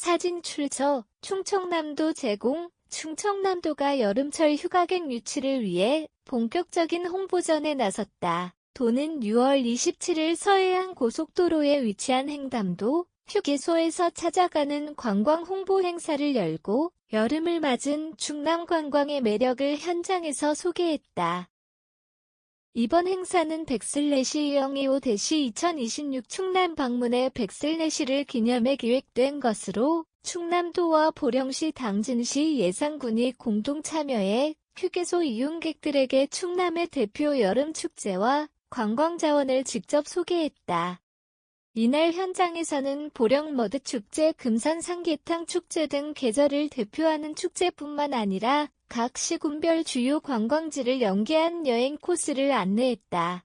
사진 출처 충청남도 제공 충청남도가 여름철 휴가객 유치를 위해 본격적인 홍보전에 나섰다. 도는 6월 27일 서해안 고속도로에 위치한 행담도 휴게소에서 찾아가는 관광 홍보 행사를 열고 여름을 맞은 충남 관광의 매력을 현장에서 소개했다. 이번 행사는 백슬래시 영이오 대시 2026 충남 방문의 백슬래시를 기념해 기획된 것으로 충남도와 보령시 당진시 예산군이 공동 참여해 휴게소 이용객들에게 충남의 대표 여름축제와 관광자원을 직접 소개했다. 이날 현장에서는 보령 머드축제, 금산 삼계탕 축제 등 계절을 대표하는 축제뿐만 아니라 각 시군별 주요 관광지를 연계한 여행 코스를 안내했다.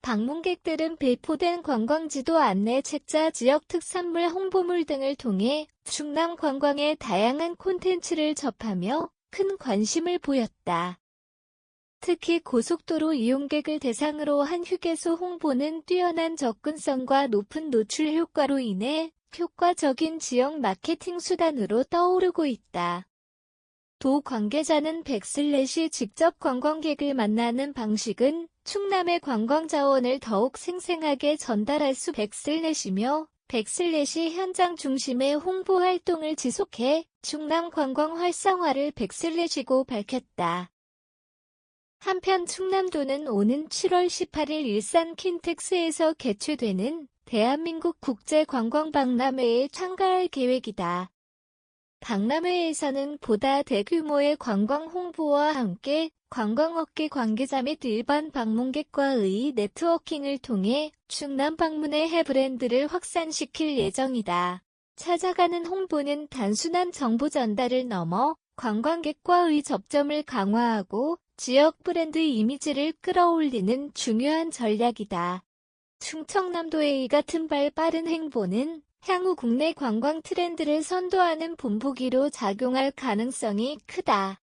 방문객들은 배포된 관광지도 안내 책자, 지역 특산물 홍보물 등을 통해 충남 관광의 다양한 콘텐츠를 접하며 큰 관심을 보였다. 특히 고속도로 이용객을 대상으로 한 휴게소 홍보는 뛰어난 접근성과 높은 노출 효과로 인해 효과적인 지역 마케팅 수단으로 떠오르고 있다. 도 관계자는 백슬렛이 직접 관광객을 만나는 방식은 충남의 관광 자원을 더욱 생생하게 전달할 수 백슬렛이며 백슬렛이 현장 중심의 홍보 활동을 지속해 충남 관광 활성화를 백슬렛이고 밝혔다. 한편 충남도는 오는 7월 18일 일산 킨텍스에서 개최되는 대한민국 국제관광박람회에 참가할 계획이다. 박람회에서는 보다 대규모의 관광 홍보와 함께 관광업계 관계자 및 일반 방문객과의 네트워킹을 통해 충남 방문의 해브랜드를 확산시킬 예정이다. 찾아가는 홍보는 단순한 정보 전달을 넘어 관광객과의 접점을 강화하고 지역 브랜드 이미지를 끌어올리는 중요한 전략이다. 충청남도의 이 같은 발 빠른 행보는 향후 국내 관광 트렌드를 선도하는 본보기로 작용할 가능성이 크다.